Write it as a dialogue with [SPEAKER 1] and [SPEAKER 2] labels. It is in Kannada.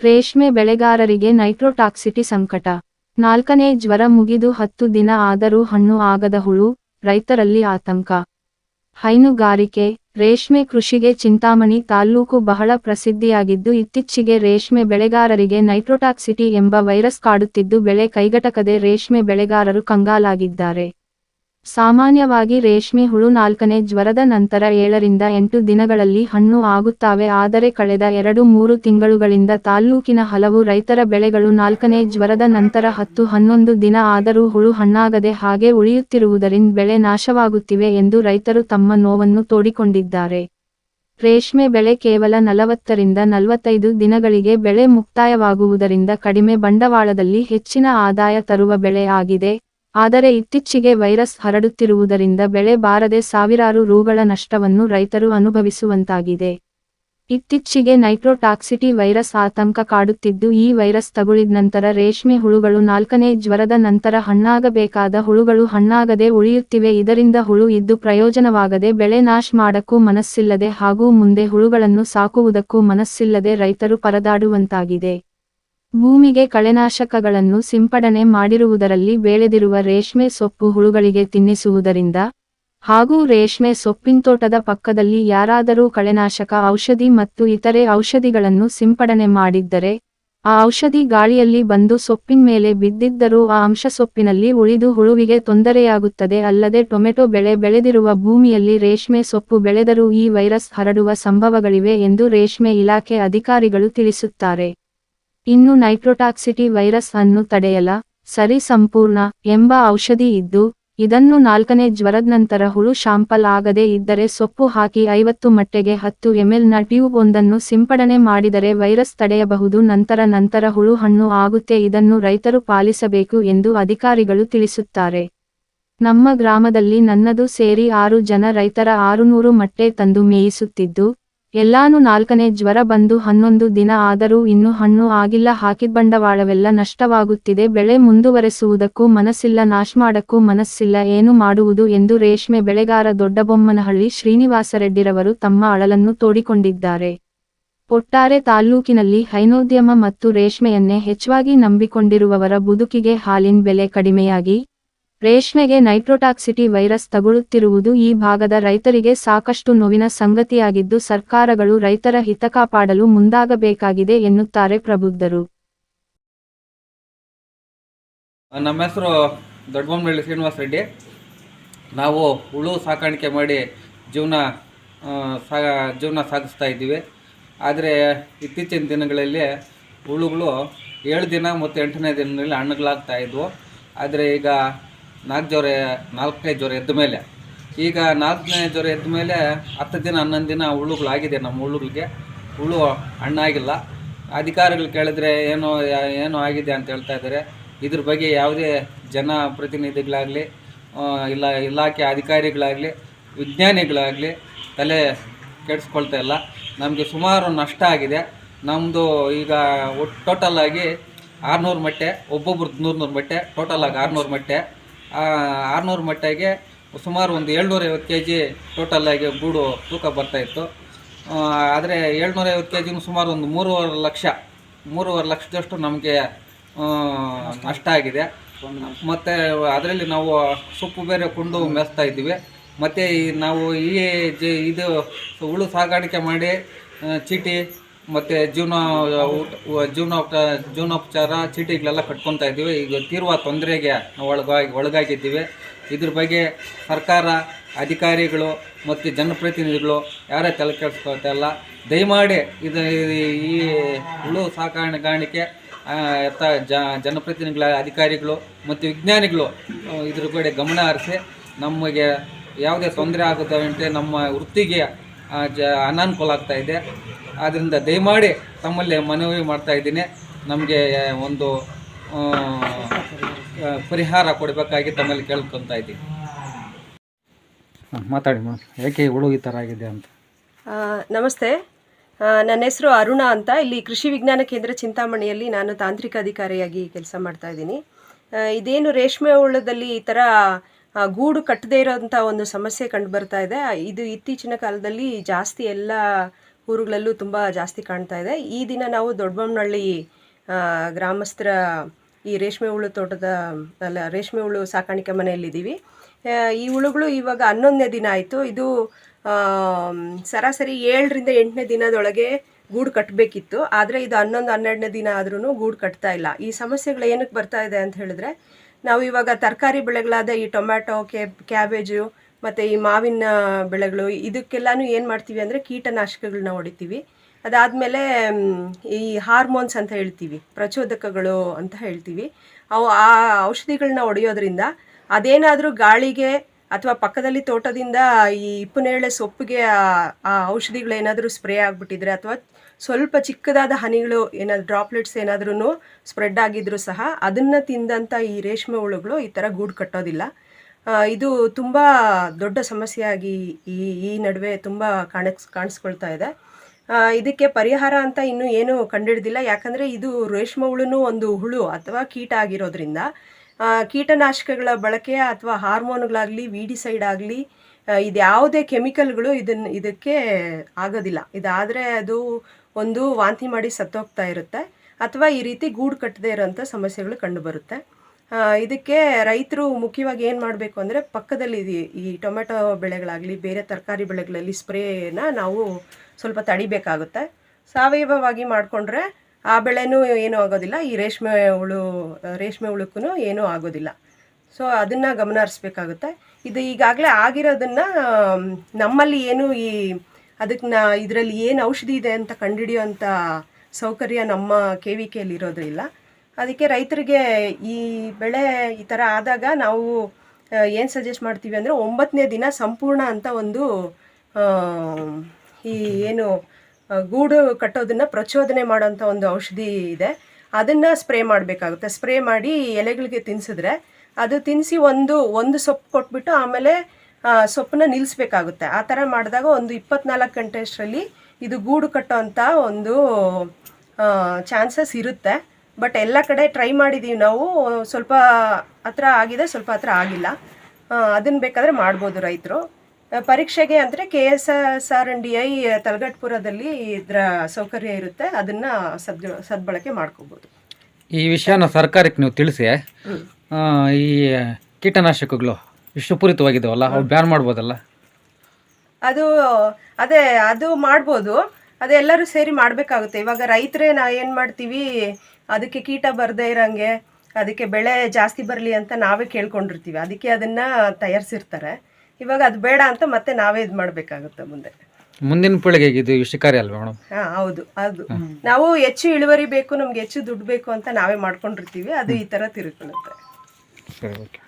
[SPEAKER 1] ರೇಷ್ಮೆ ಬೆಳೆಗಾರರಿಗೆ ನೈಟ್ರೋಟಾಕ್ಸಿಟಿ ಸಂಕಟ. ನಾಲ್ಕನೇ ಜ್ವರ ಮುಗಿದು ಹತ್ತು ದಿನ ಆದರೂ ಹಣ್ಣು ಆಗದ ಹುಳು, ರೈತರಲ್ಲಿ ಆತಂಕ. ಹೈನುಗಾರಿಕೆ, ರೇಷ್ಮೆ ಕೃಷಿಗೆ ಚಿಂತಾಮಣಿ ತಾಲ್ಲೂಕು ಬಹಳ ಪ್ರಸಿದ್ಧಿಯಾಗಿದ್ದು ಇತ್ತೀಚೆಗೆ ರೇಷ್ಮೆ ಬೆಳೆಗಾರರಿಗೆ ನೈಟ್ರೋಟಾಕ್ಸಿಟಿ ಎಂಬ ವೈರಸ್ ಕಾಡುತ್ತಿದ್ದು ಬೆಳೆ ಕೈಗಟಕದೆ ರೇಷ್ಮೆ ಬೆಳೆಗಾರರು ಕಂಗಾಲಾಗಿದ್ದಾರೆ. ಸಾಮಾನ್ಯವಾಗಿ ರೇಷ್ಮೆ ಹುಳು ನಾಲ್ಕನೇ ಜ್ವರದ ನಂತರ ಏಳರಿಂದ ಎಂಟು ದಿನಗಳಲ್ಲಿ ಹಣ್ಣು ಆಗುತ್ತವೆ, ಆದರೆ ಕಳೆದ ಎರಡು ಮೂರು ತಿಂಗಳುಗಳಿಂದ ತಾಲ್ಲೂಕಿನ ಹಲವು ರೈತರ ಬೆಳೆಗಳು ನಾಲ್ಕನೇ ಜ್ವರದ ನಂತರ ಹತ್ತು ಹನ್ನೊಂದು ದಿನ ಆದರೂ ಹುಳು ಹಣ್ಣಾಗದೆ ಹಾಗೆ ಉಳಿಯುತ್ತಿರುವುದರಿಂದ ಬೆಳೆ ನಾಶವಾಗುತ್ತಿವೆ ಎಂದು ರೈತರು ತಮ್ಮ ನೋವನ್ನು ತೋಡಿಕೊಂಡಿದ್ದಾರೆ. ರೇಷ್ಮೆ ಬೆಳೆ ಕೇವಲ ನಲವತ್ತರಿಂದ ನಲವತ್ತೈದು ದಿನಗಳಿಗೆ ಬೆಳೆ ಮುಕ್ತಾಯವಾಗುವುದರಿಂದ ಕಡಿಮೆ ಬಂಡವಾಳದಲ್ಲಿ ಹೆಚ್ಚಿನ ಆದಾಯ ತರುವ ಬೆಳೆ ಆದರೆ ಇತ್ತೀಚೆಗೆ ವೈರಸ್ ಹರಡುತ್ತಿರುವುದರಿಂದ ಬೆಳೆ ಬಾರದೆ ಸಾವಿರಾರು ರೂಗಳ ನಷ್ಟವನ್ನು ರೈತರು ಅನುಭವಿಸುವಂತಾಗಿದೆ. ಇತ್ತೀಚೆಗೆ ನೈಟ್ರೋಟಾಕ್ಸಿಟಿ ವೈರಸ್ ಆತಂಕ ಕಾಡುತ್ತಿದ್ದು, ಈ ವೈರಸ್ ತಗುಲಿದ ನಂತರ ರೇಷ್ಮೆ ಹುಳುಗಳು ನಾಲ್ಕನೇ ಜ್ವರದ ನಂತರ ಹಣ್ಣಾಗಬೇಕಾದ ಹುಳುಗಳು ಹಣ್ಣಾಗದೆ ಉಳಿಯುತ್ತಿವೆ. ಇದರಿಂದ ಹುಳು ಇದ್ದು ಪ್ರಯೋಜನವಾಗದೆ ಬೆಳೆ ನಾಶ್ ಮಾಡಕ್ಕೂ ಮನಸ್ಸಿಲ್ಲದೆ ಹಾಗೂ ಮುಂದೆ ಹುಳುಗಳನ್ನು ಸಾಕುವುದಕ್ಕೂ ಮನಸ್ಸಿಲ್ಲದೆ ರೈತರು ಪರದಾಡುವಂತಾಗಿದೆ. ಭೂಮಿಗೆ ಕಳೆನಾಶಕಗಳನ್ನು ಸಿಂಪಡಣೆ ಮಾಡಿರುವುದರಲ್ಲಿ ಬೆಳೆದಿರುವ ರೇಷ್ಮೆ ಸೊಪ್ಪು ಹುಳುಗಳಿಗೆ ತಿನ್ನಿಸುವುದರಿಂದ ಹಾಗೂ ರೇಷ್ಮೆ ಸೊಪ್ಪಿನತೋಟದ ಪಕ್ಕದಲ್ಲಿ ಯಾರಾದರೂ ಕಳೆನಾಶಕ ಔಷಧಿ ಮತ್ತು ಇತರೆ ಔಷಧಿಗಳನ್ನು ಸಿಂಪಡಣೆ ಮಾಡಿದ್ದರೆ, ಆ ಔಷಧಿ ಗಾಳಿಯಲ್ಲಿ ಬಂದು ಸೊಪ್ಪಿನ ಮೇಲೆ ಬಿದ್ದಿದ್ದರೂ ಆ ಅಂಶ ಸೊಪ್ಪಿನಲ್ಲಿ ಉಳಿದು ಹುಳುವಿಗೆ ತೊಂದರೆಯಾಗುತ್ತದೆ. ಅಲ್ಲದೆ ಟೊಮೆಟೊ ಬೆಳೆ ಬೆಳೆದಿರುವ ಭೂಮಿಯಲ್ಲಿ ರೇಷ್ಮೆ ಸೊಪ್ಪು ಬೆಳೆದರೂ ಈ ವೈರಸ್ ಹರಡುವ ಸಂಭವಗಳಿವೆ ಎಂದು ರೇಷ್ಮೆ ಇಲಾಖೆ ಅಧಿಕಾರಿಗಳು ತಿಳಿಸುತ್ತಾರೆ. ಇನ್ನು ನೈಟ್ರೋಟಾಕ್ಸಿಟಿ ವೈರಸ್ ಅನ್ನು ತಡೆಯಲ. ಸರಿ ಸಂಪೂರ್ಣ ಎಂಬ ಔಷಧಿ ಇದ್ದು, ಇದನ್ನು ನಾಲ್ಕನೇ ಜ್ವರದ ನಂತರ ಹುಳು ಶಾಂಪಲ್ ಆಗದೆ ಇದ್ದರೆ ಸೊಪ್ಪು ಹಾಕಿ ಐವತ್ತು ಮಟ್ಟೆಗೆ ಹತ್ತು ಎಂಎಲ್ನ ಟ್ಯೂಬ್ ಒಂದನ್ನು ಸಿಂಪಡಣೆ ಮಾಡಿದರೆ ವೈರಸ್ ತಡೆಯಬಹುದು. ನಂತರ ನಂತರ ಹುಳು ಹಣ್ಣು ಆಗುತ್ತೆ. ಇದನ್ನು ರೈತರು ಪಾಲಿಸಬೇಕು ಎಂದು ಅಧಿಕಾರಿಗಳು ತಿಳಿಸುತ್ತಾರೆ. ನಮ್ಮ ಗ್ರಾಮದಲ್ಲಿ ನನ್ನದು ಸೇರಿ ಆರು ಜನ ರೈತರ ಆರುನೂರು ಮಟ್ಟೆ ತಂದು ಮೇಯಿಸುತ್ತಿದ್ದು ಎಲ್ಲಾನು ನಾಲ್ಕನೇ ಜ್ವರ ಬಂದು ಹನ್ನೊಂದು ದಿನ ಆದರೂ ಇನ್ನು ಹಣ್ಣು ಆಗಿಲ್ಲ, ಹಾಕಿದ ಬಂಡವಾಳವೆಲ್ಲ ನಷ್ಟವಾಗುತ್ತಿದೆ, ಬೆಳೆ ಮುಂದುವರೆಸುವುದಕ್ಕೂ ಮನಸ್ಸಿಲ್ಲ, ನಾಶ ಮಾಡಕ್ಕೂ ಮನಸ್ಸಿಲ್ಲ, ಏನು ಮಾಡುವುದು ಎಂದು ರೇಷ್ಮೆ ಬೆಳೆಗಾರ ದೊಡ್ಡಬೊಮ್ಮನಹಳ್ಳಿ ಶ್ರೀನಿವಾಸರೆಡ್ಡಿರವರು ತಮ್ಮ ಅಳಲನ್ನು ತೋಡಿಕೊಂಡಿದ್ದಾರೆ. ಒಟ್ಟಾರೆ ತಾಲ್ಲೂಕಿನಲ್ಲಿ ಹೈನೋದ್ಯಮ ಮತ್ತು ರೇಷ್ಮೆಯನ್ನೇ ಹೆಚ್ಚಾಗಿ ನಂಬಿಕೊಂಡಿರುವವರ ಬದುಕಿಗೆ ಹಾಲಿನ ಬೆಲೆ ಕಡಿಮೆಯಾಗಿ ರೇಷ್ಮೆಗೆ ನೈಟ್ರೋಟಾಕ್ಸಿಟಿ ವೈರಸ್ ತಗುಳುತ್ತಿರುವುದು ಈ ಭಾಗದ ರೈತರಿಗೆ ಸಾಕಷ್ಟು ನೋವಿನ ಸಂಗತಿಯಾಗಿದ್ದು ಸರ್ಕಾರಗಳು ರೈತರ ಹಿತ ಕಾಪಾಡಲು ಮುಂದಾಗಬೇಕಾಗಿದೆ ಎನ್ನುತ್ತಾರೆ ಪ್ರಬುದ್ಧರು.
[SPEAKER 2] ನಮ್ಮ ಹೆಸರು ದೊಡ್ಡಬೊಮ್ಮನಹಳ್ಳಿ ಶ್ರೀನಿವಾಸ ರೆಡ್ಡಿ. ನಾವು ಹುಳು ಸಾಕಾಣಿಕೆ ಮಾಡಿ ಜೀವನ ಸಾ ಜೀವನ ಸಾಗಿಸ್ತಾ ಇದ್ದೀವಿ. ಆದರೆ ಇತ್ತೀಚಿನ ದಿನಗಳಲ್ಲಿ ಹುಳುಗಳು ಏಳು ದಿನ ಮತ್ತು ಎಂಟನೇ ದಿನದಲ್ಲಿ ಹಣ್ಣುಗಳಾಗ್ತಾ ಇದ್ವು. ಆದರೆ ಈಗ ನಾಲ್ಕು ಜ್ವರ ನಾಲ್ಕನೇ ಜ್ವರ ಎದ್ದ ಮೇಲೆ. ಈಗ ನಾಲ್ಕನೇ ಜ್ವರ ಎದ್ದ ಮೇಲೆ ಹತ್ತು ದಿನ, ಹನ್ನೊಂದು ದಿನ ಹುಳುಗಳಾಗಿದೆ ನಮ್ಮ ಹುಳುಗಳಿಗೆ. ಹುಳು ಹಣ್ಣಾಗಿಲ್ಲ. ಅಧಿಕಾರಿಗಳು ಕೇಳಿದ್ರೆ ಏನೋ ಏನೋ ಆಗಿದೆ ಅಂತ ಹೇಳ್ತಾ ಇದ್ದಾರೆ. ಇದ್ರ ಬಗ್ಗೆ ಯಾವುದೇ ಜನಪ್ರತಿನಿಧಿಗಳಾಗಲಿ ಇಲ್ಲ, ಇಲಾಖೆ ಅಧಿಕಾರಿಗಳಾಗಲಿ, ವಿಜ್ಞಾನಿಗಳಾಗಲಿ ತಲೆ ಕೆಡಿಸ್ಕೊಳ್ತಾ ಇಲ್ಲ. ನಮಗೆ ಸುಮಾರು ನಷ್ಟ ಆಗಿದೆ. ನಮ್ಮದು ಈಗ ಒಟ್ಟು ಟೋಟಲ್ ಆಗಿ ಆರುನೂರು ಮಟ್ಟೆ, ಒಬ್ಬೊಬ್ರದ್ದು ನೂರು ನೂರು ಮಟ್ಟೆ, ಟೋಟಲ್ ಆಗಿ ಆರುನೂರು ಮಟ್ಟೆ. ಆರುನೂರು ಮಟ್ಟಿಗೆ ಸುಮಾರು ಒಂದು ಏಳ್ನೂರೈವತ್ತು ಕೆ ಜಿ ಟೋಟಲ್ ಆಗಿ ಗೂಡು ತೂಕ ಬರ್ತಾಯಿತ್ತು ಆದರೆ ಏಳ್ನೂರೈವತ್ತು ಕೆ ಜಿನೂ ಸುಮಾರು ಒಂದು ಮೂರುವರೆ ಲಕ್ಷ, ಮೂರುವರೆ ಲಕ್ಷದಷ್ಟು ನಮಗೆ ನಷ್ಟ ಆಗಿದೆ. ಮತ್ತು ಅದರಲ್ಲಿ ನಾವು ಸೊಪ್ಪು ಬೇರೆ ಕೊಂಡು ಮೆಸ್ತಾ ಇದ್ದೀವಿ. ಮತ್ತು ನಾವು ಈ ಜಿ, ಇದು ಹುಳು ಸಾಗಾಣಿಕೆ ಮಾಡಿ ಚೀಟಿ ಮತ್ತು ಜೀವನ ಜೀವನ ಜೀವನೋಪ ಜೀವನೋಪಚಾರ, ಚೀಟಿಗಳೆಲ್ಲ ಕಟ್ಕೊತಾ ಇದ್ದೀವಿ. ಈಗ ತೀರ್ವ ತೊಂದರೆಗೆ ಒಳಗಾಗಿ, ಒಳಗಾಗಿದ್ದೀವಿ. ಇದ್ರ ಬಗ್ಗೆ ಸರ್ಕಾರ, ಅಧಿಕಾರಿಗಳು ಮತ್ತು ಜನಪ್ರತಿನಿಧಿಗಳು ಯಾರೇ ತಲೆ ಕೆಡಿಸ್ಕೊಳ್ತಾ ಇಲ್ಲ. ದಯಮಾಡಿ ಇದು, ಈ ಹುಳು ಸಾಕಾಣಿಕೆ ಎತ್ತ ಜನಪ್ರತಿನಿಧಿಗಳ ಅಧಿಕಾರಿಗಳು ಮತ್ತು ವಿಜ್ಞಾನಿಗಳು ಇದ್ರ ಕಡೆ ಗಮನ ಹರಿಸಿ ನಮಗೆ ಯಾವುದೇ ತೊಂದರೆ ಆಗುತ್ತೆ ನಮ್ಮ ವೃತ್ತಿಗೆ ಜ ಅನಾನುಕೂಲ ಆಗ್ತಾ ಇದೆ. ಆದ್ದರಿಂದ ದಯಮಾಡಿ ತಮ್ಮಲ್ಲಿ ಮನವಿ ಮಾಡ್ತಾ ಇದ್ದೀನಿ. ನಮಗೆ ಒಂದು ಪರಿಹಾರ ಕೊಡಬೇಕಾಗಿ ತಮ್ಮಲ್ಲಿ ಕೇಳ್ಕೊತಾ ಇದ್ದೀನಿ. ಮಾತಾಡಿ ಮೇಡಮ್ ಯಾಕೆ ಹುಳು ಈ ಥರ ಆಗಿದೆ ಅಂತ?
[SPEAKER 3] ಆ, ನಮಸ್ತೆ. ನನ್ನ ಹೆಸರು ಅರುಣ ಅಂತ. ಇಲ್ಲಿ ಕೃಷಿ ವಿಜ್ಞಾನ ಕೇಂದ್ರ ಚಿಂತಾಮಣಿಯಲ್ಲಿ ನಾನು ತಾಂತ್ರಿಕ ಅಧಿಕಾರಿಯಾಗಿ ಕೆಲಸ ಮಾಡ್ತಾ ಇದ್ದೀನಿ. ಇದೇನು ರೇಷ್ಮೆ ಹುಳದಲ್ಲಿ ಈ ಥರ ಗೂಡು ಕಟ್ಟದೇ ಇರೋಂಥ ಒಂದು ಸಮಸ್ಯೆ ಕಂಡು ಬರ್ತಾ ಇದೆ. ಇದು ಇತ್ತೀಚಿನ ಕಾಲದಲ್ಲಿ ಜಾಸ್ತಿ ಎಲ್ಲ ಊರುಗಳಲ್ಲೂ ತುಂಬ ಜಾಸ್ತಿ ಕಾಣ್ತಾ ಇದೆ. ಈ ದಿನ ನಾವು ದೊಡ್ಡಬೊಮ್ಮನಹಳ್ಳಿ ಗ್ರಾಮಸ್ಥರ ಈ ರೇಷ್ಮೆ ಹುಳು ತೋಟದ, ಅಲ್ಲ, ರೇಷ್ಮೆ ಹುಳು ಸಾಕಾಣಿಕೆ ಮನೆಯಲ್ಲಿದ್ದೀವಿ. ಈ ಹುಳುಗಳು ಇವಾಗ ಹನ್ನೊಂದನೇ ದಿನ ಆಯಿತು. ಇದು ಸರಾಸರಿ ಏಳರಿಂದ ಎಂಟನೇ ದಿನದೊಳಗೆ ಗೂಡು ಕಟ್ಟಬೇಕಿತ್ತು. ಆದರೆ ಇದು ಹನ್ನೊಂದು ಹನ್ನೆರಡನೇ ದಿನ ಆದ್ರೂ ಗೂಡು ಕಟ್ತಾ ಇಲ್ಲ. ಈ ಸಮಸ್ಯೆಗಳು ಏನಕ್ಕೆ ಬರ್ತಾ ಇದೆ ಅಂತ ಹೇಳಿದ್ರೆ ನಾವು ಇವಾಗ ತರಕಾರಿ ಬೆಳೆಗಳಾದ ಈ ಟೊಮ್ಯಾಟೊ, ಕ್ಯಾ, ಕ್ಯಾಬೇಜು ಮತ್ತು ಈ ಮಾವಿನ ಬೆಳೆಗಳು ಇದಕ್ಕೆಲ್ಲಾನು ಏನು ಮಾಡ್ತೀವಿ ಅಂದರೆ ಕೀಟನಾಶಕಗಳನ್ನ ಹೊಡಿತೀವಿ. ಅದಾದಮೇಲೆ ಈ ಹಾರ್ಮೋನ್ಸ್ ಅಂತ ಹೇಳ್ತೀವಿ, ಪ್ರಚೋದಕಗಳು ಅಂತ ಹೇಳ್ತೀವಿ. ಅವು ಆ ಔಷಧಿಗಳನ್ನ ಹೊಡೆಯೋದ್ರಿಂದ ಅದೇನಾದರೂ ಗಾಳಿಗೆ ಅಥವಾ ಪಕ್ಕದಲ್ಲಿ ತೋಟದಿಂದ ಈ ಇಪ್ಪನೇಳೆ ಸೊಪ್ಪಿಗೆ ಆ ಔಷಧಿಗಳೇನಾದರೂ ಸ್ಪ್ರೇ ಆಗಿಬಿಟ್ಟಿದ್ರೆ ಅಥವಾ ಸ್ವಲ್ಪ ಚಿಕ್ಕದಾದ ಹನಿಗಳು ಏನಾದ್ರು ಡ್ರಾಪ್ಲೆಟ್ಸ್ ಏನಾದ್ರೂ ಸ್ಪ್ರೆಡ್ ಆಗಿದ್ರು ಸಹ ಅದನ್ನು ತಿಂದಂಥ ಈ ರೇಷ್ಮೆ ಹುಳುಗಳು ಈ ಥರ ಗೂಡು ಕಟ್ಟೋದಿಲ್ಲ. ಇದು ತುಂಬ ದೊಡ್ಡ ಸಮಸ್ಯೆಯಾಗಿ ಈ ಈ ನಡುವೆ ತುಂಬ ಕಾಣಿಸ್ ಕಾಣಿಸ್ಕೊಳ್ತಾ ಇದೆ. ಇದಕ್ಕೆ ಪರಿಹಾರ ಅಂತ ಇನ್ನೂ ಏನು ಕಂಡುಹಿಡ್ದಿಲ್ಲ. ಯಾಕಂದರೆ ಇದು ರೇಷ್ಮೆ ಹುಳುನು ಒಂದು ಹುಳು ಅಥವಾ ಕೀಟ ಆಗಿರೋದ್ರಿಂದ ಕೀಟನಾಶಕಗಳ ಬಳಕೆ ಅಥವಾ ಹಾರ್ಮೋನ್ಗಳಾಗಲಿ ವಿಡಿಸೈಡ್ ಆಗಲಿ ಇದ್ಯಾವುದೇ ಕೆಮಿಕಲ್ಗಳು ಇದನ್ನು ಇದಕ್ಕೆ ಆಗೋದಿಲ್ಲ. ಇದಾದರೆ ಅದು ಒಂದು ವಾಂತಿ ಮಾಡಿ ಸತ್ತೋಗ್ತಾ ಇರುತ್ತೆ ಅಥವಾ ಈ ರೀತಿ ಗೂಡು ಕಟ್ಟದೇ ಇರೋಂಥ ಸಮಸ್ಯೆಗಳು ಕಂಡುಬರುತ್ತೆ. ಇದಕ್ಕೆ ರೈತರು ಮುಖ್ಯವಾಗಿ ಏನು ಮಾಡಬೇಕು ಅಂದರೆ ಪಕ್ಕದಲ್ಲಿ ಈ ಟೊಮೆಟೊ ಬೆಳೆಗಳಾಗಲಿ, ಬೇರೆ ತರಕಾರಿ ಬೆಳೆಗಳಲ್ಲಿ ಸ್ಪ್ರೇನ ನಾವು ಸ್ವಲ್ಪ ತಡಿಬೇಕಾಗುತ್ತೆ. ಸಾವಯವವಾಗಿ ಮಾಡಿಕೊಂಡ್ರೆ ಆ ಬೆಳೆನೂ ಏನೂ ಆಗೋದಿಲ್ಲ, ಈ ರೇಷ್ಮೆ ಹುಳು, ರೇಷ್ಮೆ ಹುಳುಕ್ಕೂ ಏನೂ ಆಗೋದಿಲ್ಲ. ಸೊ ಅದನ್ನು ಗಮನ ಹರಿಸ್ಬೇಕಾಗುತ್ತೆ. ಇದು ಈಗಾಗಲೇ ಆಗಿರೋದನ್ನು ನಮ್ಮಲ್ಲಿ ಏನು ಈ ಅದಕ್ಕೆ ನಾ ಇದರಲ್ಲಿ ಏನು ಔಷಧಿ ಇದೆ ಅಂತ ಕಂಡುಹಿಡಿಯೋಂಥ ಸೌಕರ್ಯ ನಮ್ಮ ಕೆ ವಿ ಕೆಯಲ್ಲಿ ಇರೋದಿಲ್ಲ ಅದಕ್ಕೆ ರೈತರಿಗೆ ಈ ಬೆಳೆ ಈ ಥರ ಆದಾಗ ನಾವು ಏನು ಸಜೆಸ್ಟ್ ಮಾಡ್ತೀವಿ ಅಂದರೆ ಒಂಬತ್ತನೇ ದಿನ ಸಂಪೂರ್ಣ ಅಂತ ಒಂದು ಈ ಏನು ಗೂಡು ಕಟ್ಟೋದನ್ನು ಪ್ರಚೋದನೆ ಮಾಡೋಂಥ ಒಂದು ಔಷಧಿ ಇದೆ. ಅದನ್ನು ಸ್ಪ್ರೇ ಮಾಡಬೇಕಾಗುತ್ತೆ. ಸ್ಪ್ರೇ ಮಾಡಿ ಎಲೆಗಳಿಗೆ ತಿನ್ಸಿದ್ರೆ ಅದು ತಿನ್ನಿಸಿ ಒಂದು ಒಂದು ಸೊಪ್ಪು ಕೊಟ್ಬಿಟ್ಟು ಆಮೇಲೆ ಸೊಪ್ಪನ್ನ ನಿಲ್ಲಿಸ್ಬೇಕಾಗುತ್ತೆ ಆ ಥರ ಮಾಡಿದಾಗ ಒಂದು ಇಪ್ಪತ್ನಾಲ್ಕು ಗಂಟೆ ಅಷ್ಟರಲ್ಲಿ ಇದು ಗೂಡು ಕಟ್ಟೋಂಥ ಒಂದು ಚಾನ್ಸಸ್ ಇರುತ್ತೆ. ಬಟ್ ಎಲ್ಲ ಕಡೆ ಟ್ರೈ ಮಾಡಿದ್ದೀವಿ ನಾವು. ಸ್ವಲ್ಪ ಹತ್ರ ಆಗಿದೆ ಸ್ವಲ್ಪ ಹತ್ರ ಆಗಿಲ್ಲ. ಅದನ್ನು ಬೇಕಾದರೆ ಮಾಡ್ಬೋದು ರೈತರು. ಪರೀಕ್ಷೆಗೆ ಅಂದರೆ K S S R N D I ತಲಗಟ್ಪುರದಲ್ಲಿ ಇದರ ಸೌಕರ್ಯ ಇರುತ್ತೆ. ಅದನ್ನು ಸದ್ ಸದ್ಬಳಕೆ ಮಾಡ್ಕೋಬೋದು.
[SPEAKER 2] ಈ ವಿಷಯನ ಸರ್ಕಾರಕ್ಕೆ ನೀವು ತಿಳಿಸಿ. ಈ ಕೀಟನಾಶಕಗಳು ವಿಷಪೂರಿತವಾಗಿದ್ದಾವಲ್ಲ ಅವು ಬ್ಯಾನ್ ಮಾಡ್ಬೋದಲ್ಲ?
[SPEAKER 3] ಅದು ಅದೇ ಅದು ಮಾಡ್ಬೋದು. ಅದೇ ಎಲ್ಲರೂ ಸೇರಿ ಮಾಡಬೇಕಾಗುತ್ತೆ. ಇವಾಗ ರೈತರೇ ನಾ ಏನು ಮಾಡ್ತೀವಿ? ಅದಕ್ಕೆ ಕೀಟ ಬರದೇ ಇರೋಂಗೆ ಅದಕ್ಕೆ ಬೆಳೆ ಜಾಸ್ತಿ ಬರಲಿ ಅಂತ ನಾವೇ ಕೇಳ್ಕೊಂಡಿರ್ತೀವಿ. ಅದಕ್ಕೆ ಅದನ್ನು ತಯಾರಿಸಿರ್ತಾರೆ. ಇವಾಗ ಅದು ಬೇಡ ಅಂತ ಮತ್ತೆ ನಾವೇ ಇದು ಮಾಡಬೇಕಾಗುತ್ತೆ ಮುಂದೆ.
[SPEAKER 2] ಮುಂದಿನ ಪೀಳಿಗೆಗೆ ಇದು ವಿಷಕಾರಿ ಅಲ್ವಾ ಮೇಡಮ್?
[SPEAKER 3] ಹಾಂ ಹೌದು ಅದು. ನಾವು ಹೆಚ್ಚು ಇಳುವರಿ ಬೇಕು ನಮ್ಗೆ ಹೆಚ್ಚು ದುಡ್ಡು ಬೇಕು ಅಂತ ನಾವೇ ಮಾಡ್ಕೊಂಡಿರ್ತೀವಿ. ಅದು ಈ ಥರ ತಿರುಕೊಳ್ಳುತ್ತೆ
[SPEAKER 2] ಸರಿ ಓಕೆ